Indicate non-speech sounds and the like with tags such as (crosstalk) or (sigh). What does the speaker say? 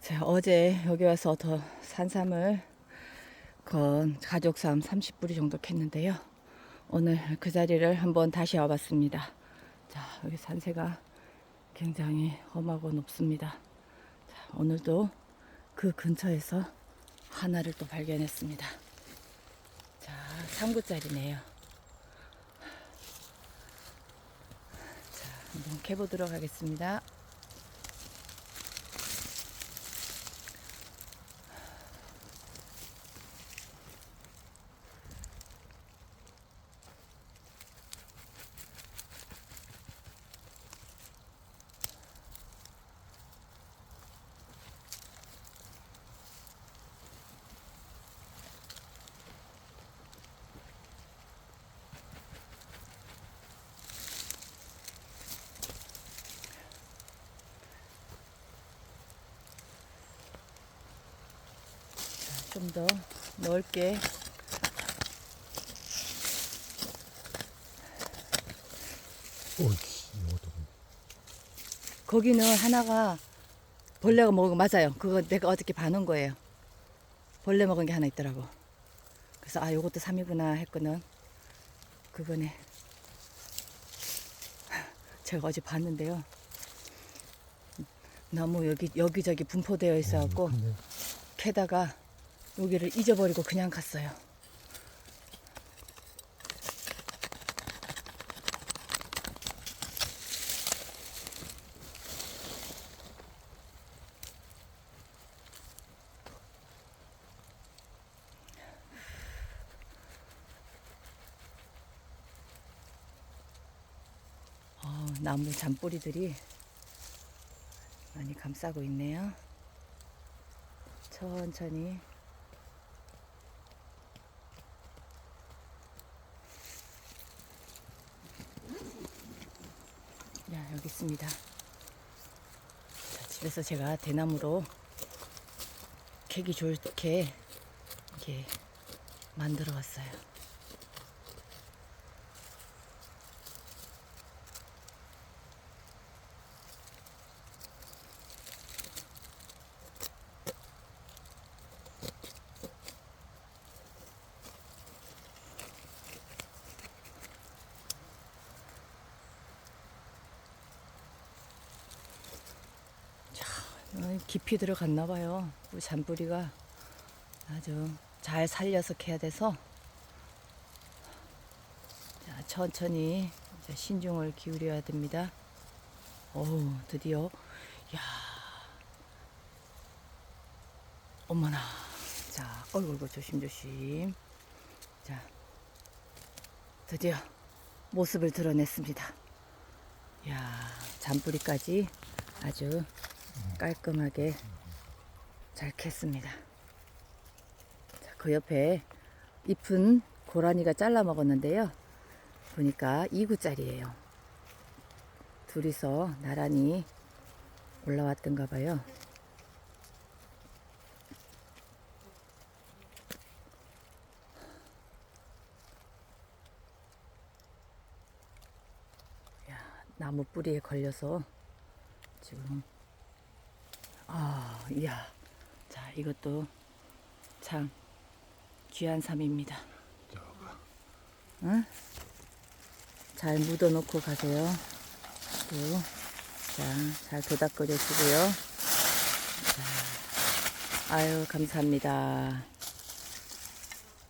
제가 어제 여기 와서 더 산삼을 건 가족삼 30뿌리 정도 캤는데요. 오늘 그 자리를 한번 다시 와봤습니다. 자, 여기 산세가 굉장히 험하고 높습니다. 자, 오늘도 그 근처에서 하나를 또 발견했습니다. 자, 3구짜리네요. 자, 한번 캐보도록 하겠습니다. 좀 더 넓게 오이씨, 이것도. 거기는 하나가 벌레가 먹은 거 맞아요. 그거 내가 어저께 봐놓은 거예요. 벌레 먹은 게 하나 있더라고. 그래서 아 요것도 삼이구나 했거든. 그거네. (laughs) 제가 어제 봤는데요. 너무 여기 여기저기 분포되어 있어갖고 근데 캐다가 여기를 잊어버리고 그냥 갔어요. 어, 나무 잔뿌리들이 많이 감싸고 있네요. 천천히 야 여기 있습니다. 자, 집에서 제가 대나무로 캐기 좋게 이렇게 만들어 왔어요 깊이 들어갔나 봐요. 잔뿌리가 아주 잘 살려서 캐야 돼서 자, 천천히 신중을 기울여야 됩니다. 어우, 드디어 야. 어머나. 자, 어이구, 조심조심. 자, 드디어 모습을 드러냈습니다. 야, 잔뿌리까지 아주 깔끔하게 잘 캤습니다. 자, 그 옆에 잎은 고라니가 잘라 먹었는데요. 보니까 2구짜리예요. 둘이서 나란히 올라왔던가 봐요. 야, 나무 뿌리에 걸려서 지금 아, 이야. 자, 이것도 참 귀한 삶입니다. 응? 잘 묻어 놓고 가세요. 또, 자, 잘 도닥거려 주고요. 자, 아유, 감사합니다.